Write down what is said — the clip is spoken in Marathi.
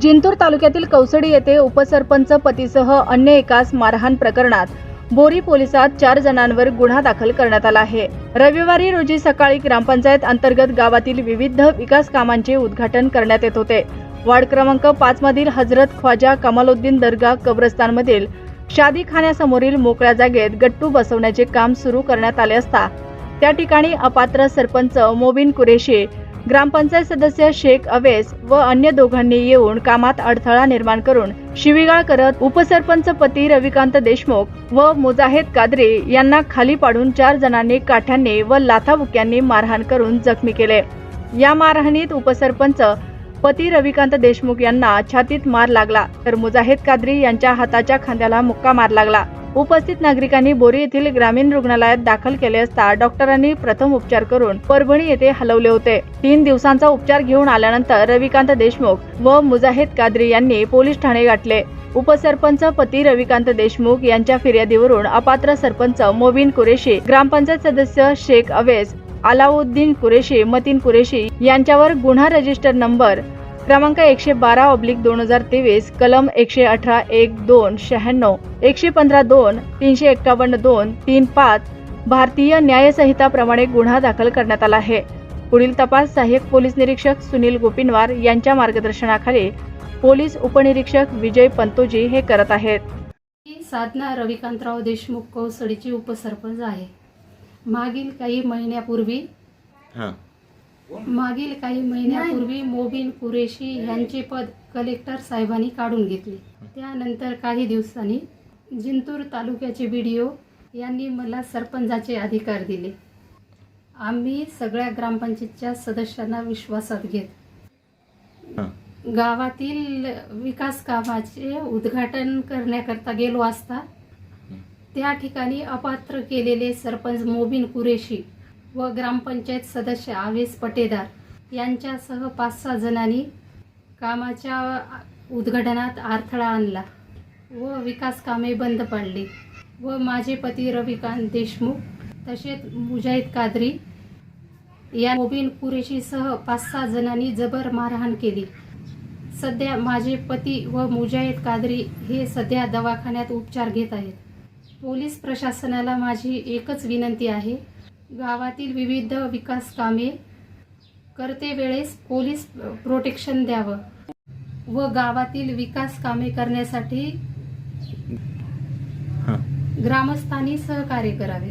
जिंतूर तालुक्यातील कौसडी येथे उपसरपंच पतीसह अन्य एकास मारहाण प्रकरणात बोरी पोलिसात चार जणांवर गुन्हा दाखल करण्यात आला आहे. रविवारी रोजी सकाळी ग्रामपंचायत अंतर्गत गावातील विविध विकास कामांचे उद्घाटन करण्यात येत होते. वार्ड क्रमांक पाच मधील हजरत ख्वाजा कमालुद्दीन दर्गा कब्रस्तानमधील शादीखान्यासमोरील मोकळ्या जागेत गट्टू बसवण्याचे काम सुरू करण्यात आले असता त्या ठिकाणी अपात्र सरपंच मोबिन कुरेशी ग्रामपंचायत सदस्य शेख अवेस व अन्य दोघांनी येऊन कामात अडथळा निर्माण करून शिवीगाळ करत उपसरपंच पती रविकांत देशमुख व मुजाहिद कादरी यांना खाली पाडून चार जणांनी काठ्यांनी व लाथाबुक्यांनी मारहाण करून जखमी केले. या मारहाणीत उपसरपंच पती रविकांत देशमुख यांना छातीत मार लागला तर मुजाहिद कादरी यांच्या हाताच्या खांद्याला मुक्का मार लागला. उपस्थित नागरिकांनी बोरी येथील ग्रामीण रुग्णालयात दाखल केले असता डॉक्टरांनी प्रथम उपचार करून परभणी येथे हलवले होते. तीन दिवसांचा उपचार घेऊन आल्यानंतर रविकांत देशमुख व मुजाहिद कादरी यांनी पोलीस ठाणे गाठले. उपसरपंच पती रविकांत देशमुख यांच्या फिर्यादीवरून अपात्र सरपंच मोबिन कुरेशी ग्रामपंचायत सदस्य शेख अवेस अलाउद्दीन कुरेशी मतीन कुरेशी यांच्यावर गुन्हा रजिस्टर नंबर क्रमांक एकशे बारा ऑब्लिक दोन हजार तेवीस कलम एकशे अठरा एक दोन शहाण्णव एकशे पंधरा दोन तीनशे एक्कावन्न दोन तीन पाच भारतीय न्यायसंहिताप्रमाणे गुन्हा दाखल करण्यात आला आहे. पुढील तपास सहाय्यक पोलीस निरीक्षक सुनील गोपिनवार यांच्या मार्गदर्शनाखाली पोलीस उपनिरीक्षक विजय पंतोजी हे करत आहेत. मी साधना रविकांतराव देशमुख कौसडीची उपसरपंच आहे. मागील काही महिन्यापूर्वी हां. मागील काही महिन्यापूर्वी मोबिन कुरेशी यांचे पद कलेक्टर साहेबांनी काढून घेतले. त्यानंतर काही दिवसांनी जिंतूर तालुक्याचे बी डी ओ यांनी मला सरपंचाचे अधिकार दिले. आम्ही सगळ्या ग्रामपंचायतच्या सदस्यांना विश्वासात घेत गावातील विकास कामाचे उद्घाटन करण्याकरता गेलो असता त्या ठिकाणी अपात्र केलेले सरपंच मोबिन कुरेशी व ग्रामपंचायत सदस्य आवेश पटेदार यांच्यासह पाच सहा जणांनी कामाच्या उद्घाटनात अडथळा आणला व विकास कामे बंद पाडली व माझे पती रविकांत देशमुख तसेच मुजाहिद कादरी या मोबीन कुरेशीसह पाच सहा जणांनी जबर मारहाण केली. सध्या माझे पती व मुजाहिद कादरी हे सध्या दवाखान्यात उपचार घेत आहेत. पोलीस प्रशासनाला माझी एकच विनंती आहे गावातील विविध विकास कामे करते वेळेस पोलीस प्रोटेक्शन द्यावं व गावातील विकास कामे करण्यासाठी ग्रामस्थांनी सहकार्य करावे.